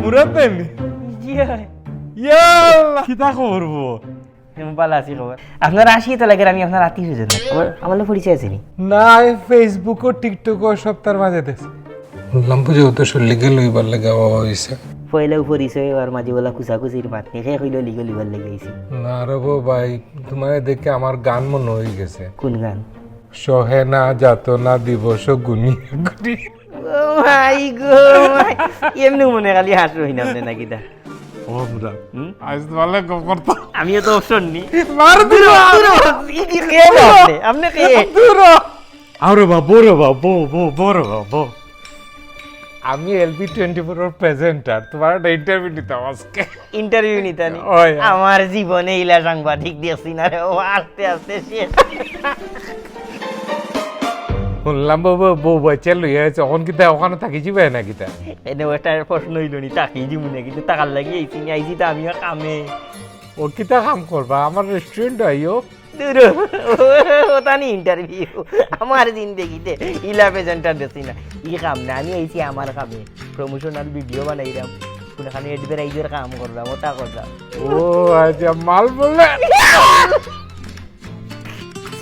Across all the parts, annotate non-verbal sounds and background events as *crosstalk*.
মুরাদ দেন জি হয় ইয়াল্লা কিতা করব আমি ভালো আছি খবর আপনার আসি তো লাগে আমি আপনার আত্মীয় স্বজন আমার আমার লোক পরিচয় আছে নি না ফেসবুক ও টিকটক ও সব তার মাঝে বললাম বুঝে ও তো লিগে লইবার লাগে বাবা হয়েছে পয়লাও পরিচয় আর মাঝে বলা কুচাকুচির মাত লিগো লিবার লেগে না রবো ভাই তোমার দেখে আমার গান মনে হয়ে গেছে। কোন গান? সহে না যাত না দিবস গুনি গুনি ও মাই গো মাই এমনি মনে খালি হাস রই না আপনি নাকি দা ও মুরাদ আজ তোমালে করতো আমিও তো অপশন নি। মার দিল আপনি? কে? দূর আরে বাবু রে বাবু বো বড় বাবু আমি এলবি টোয়েন্টি ফোর ওর প্রেজেন্টার তোমার একটা ইন্টারভিউ নিতাম আজকে। ইন্টারভিউ নিতানি। আমার জীবনে ইলা সাংবাদিক দিয়েছি না রে ও আস্তে আস্তে শেষ। শুনলাম বউ বউ বাচ্চা লইয়া আছে অন কিতা ওখানে থাকি যাবে না কিতা? এনে একটা প্রশ্ন হইল নি তাকেই দিব না কিন্তু টাকার লাগি আইছি নি আইছি তো আমিও কামে। ও কিতা কাম করবা আমার রেস্টুরেন্ট আইও দূর ওটা নি ইন্টারভিউ আমার জিন্দগিতে ইলা প্রেজেন্টার দিছি না ই কাম না আমি আইছি আমার কামে। প্রমোশনাল ভিডিও বানাইরাম কোনখানে এডভার্টাইজের কাম করলাম ওটা করলাম ও আচ্ছা মাল বলে। *laughs*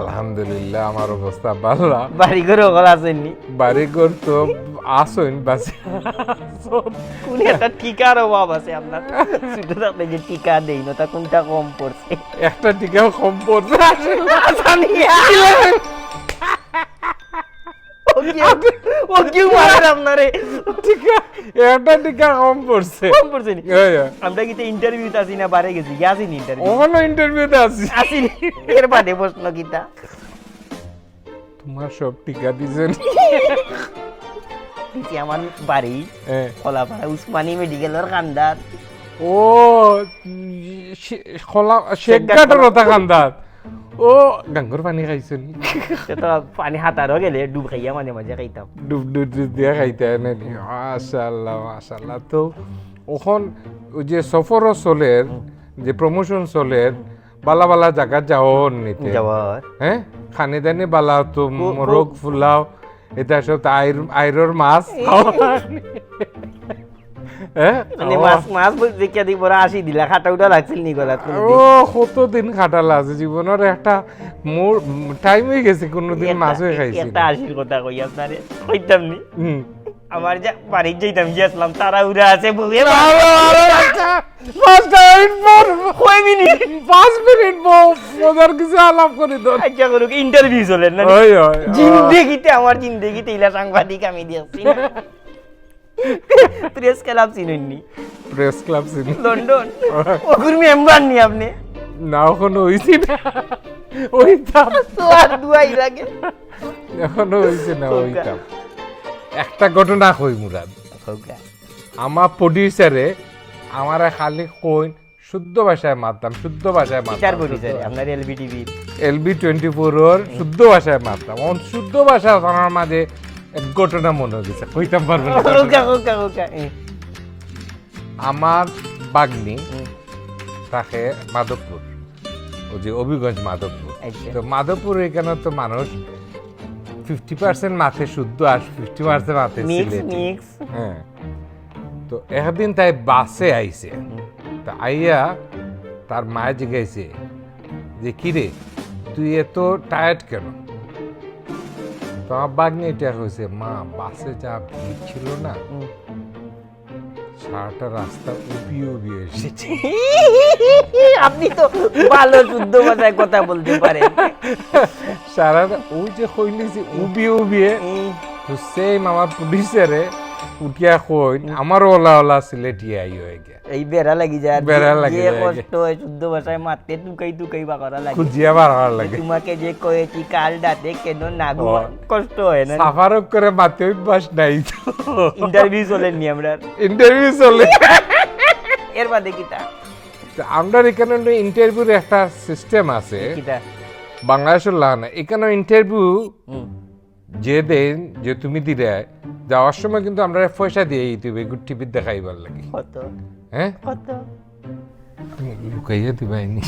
আলহামদুলিল্লাহ আমার অবস্থা ভালো। বাড়ি করে ওগুলো আসেননি বাড়ি ঘর তো আসইন বাসে কোন একটা টিকার অভাব আছে আপনার? শুধু থাকলে যে টিকা দেই না তা কোনটা কম পড়ছে? একটা টিকাও কম পড়ছে। ও কেউ মারেন আপনারে। টিকা একটা টিকা কম পড়ছে। কম পড়ছে নি এই, এই। আমরা কিন্তু ইন্টারভিউতে আসি না বারে গেছি। গেছি নি ইন্টারভিউ ওখানে ইন্টারভিউতে আছি। আসি এর বাদে প্রশ্ন কিতা? তোমার সব টিকা দিছেন দিছি আমার বাড়ি। কলাপাড়া উসমানী মেডিকেলের কান্দার। ও খোলা কান্দাত ও গাঙ্গর পানি খাইছেন তো পানি হাতারও গেলে ডুব খাইয়া মাঝে মাঝে খাইতাম ডুব ডুব ডুব দিয়ে খাইতে এনে নি তো ওখন যে সফরও চলের যে প্রমোশন চলের বালা বালা জায়গা যাও নিতে হ্যাঁ খানি দানি বালা তো মোরগ ফুলাও এটা সব আইর আইরর মাছ হ্যাঁ মানে মাছ মাছ দেখিয়া দি পরে আসি দিলা খাটা উঠা লাগছিল নি গলা ও কতদিন খাটালা আছে জীবনের একটা মোর টাইম হয়ে গেছে কোনোদিন মাছ হয়ে খাইছি একটা আশির কথা কই আপনারে কইতাম নি আমার যা বাড়ির যাইতাম গিয়েছিলাম তারা উড়ে আছে বউয়ে মিনিট পাঁচ মিনিট মজার কিছু আলাপ করে দো আচ্ছা করুক ইন্টারভিউ চলেন না জিন্দেগিতে আমার জিন্দেগিতে ইলা সাংবাদিক আমি দিয়েছি প্রেস ক্লাব চিনেননি প্রেস ক্লাব সিনি লন্ডন ওগুর মেম্বার নি আপনি না ওখানে হইছি না ওইতাম তো আর দুয়াই লাগে এখনও হইছে না ওইতাম একটা ঘটনা কই মুরাদ আমার প্রডিউসারে আমারে খালি কইন শুদ্ধ ভাষায় মারতাম শুদ্ধ ভাষায় মারতাম আপনার LB TV LB twenty four ওর শুদ্ধ ভাষায় মারতাম শুদ্ধ ভাষা আমার মাঝে ঘটনা মনে হয়ে গেছে কইতাম পারব না। আমার বাগনি থাকে মাধবপুর ওই যে অভিগঞ্জ মাধবপুর। আচ্ছা। তো মাধবপুর এখানে তো মানুষ ফিফটি পার্সেন্ট মাথে শুদ্ধ আর ফিফটি পার্সেন্ট মাথে হ্যাঁ। তো একদিন তাই বাসে আইছে। তা আইয়া তার মায়ে জিজ্ঞাসে যে কিরে তুই এত টায়ার্ড কেন? তো আমার বাগনি এটা হয়েছে। মা বাসে যা ভিড় ছিল না সারাটা রাস্তা উপি উপি এসেছে। আপনি তো ভালো শুদ্ধ ভাষায় কথা বলতে পারেন। সারাটা ওই যে হইলি যে উবি উবিয়ে তো সেম আমার প্রডিউসারে উঠিয়া কই আমার ওলা ওলা আই হয়ে গে এই বেড়া লাগি যায় বেড়া লাগি যায়। কষ্ট হয় শুদ্ধ ভাষায় মারতে বা করা লাগে। খুঁজিয়া বার হওয়ার লাগে তোমাকে যে কয়েছি কাল ডাতে কেন না ও। কষ্ট হয় না। সাফারক করে মাতে অভ্যাস নাই। ইন্টারভিউ চলেননি আমরা ইন্টারভিউ চলে। এর বাদে কিতা? আমরা এখানে ইন্টারভিউর একটা সিস্টেম আছে। বাংলাদেশের লানা এখানে ইন্টারভিউ যে দেন যে তুমি দিলে যাওয়ার সময় কিন্তু আমরা পয়সা দিয়ে দিবে গুড টিভি দেখাইবার লাগে। কত? হ্যাঁ? কত? তুমি লুকাইয়া দিবাইনি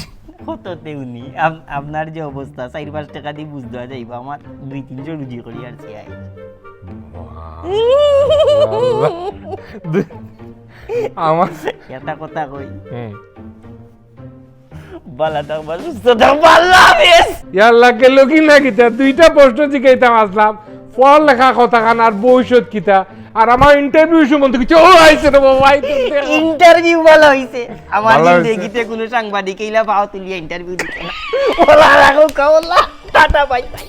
কত তেউনি আপনার যে অবস্থা চার পাঁচ টাকা দিয়ে বুঝ দেওয়া যাইব আমার দুই তিনশো রুজি করি আর চেয়াই *laughs* আমার একটা কথা কই বালা থাকবা সুস্থ থাকবা আল্লাহ হাফেজ দুইটা প্রশ্ন জিগাইতাম আসলাম। পড়ালেখা কথা খান আর ভবিষ্যৎ কিতা? আর আমার ইন্টারভিউ সম্বন্ধে কিছু ও আইছে রে বাবা ইন্টারভিউ ভালো হইছে। আমার জিন্দেগিতে কোনো সাংবাদিক এইলা পাও তুলিয়া ইন্টারভিউ দিতে না। ওলা রাখো কাওলা টাটা বাই বাই।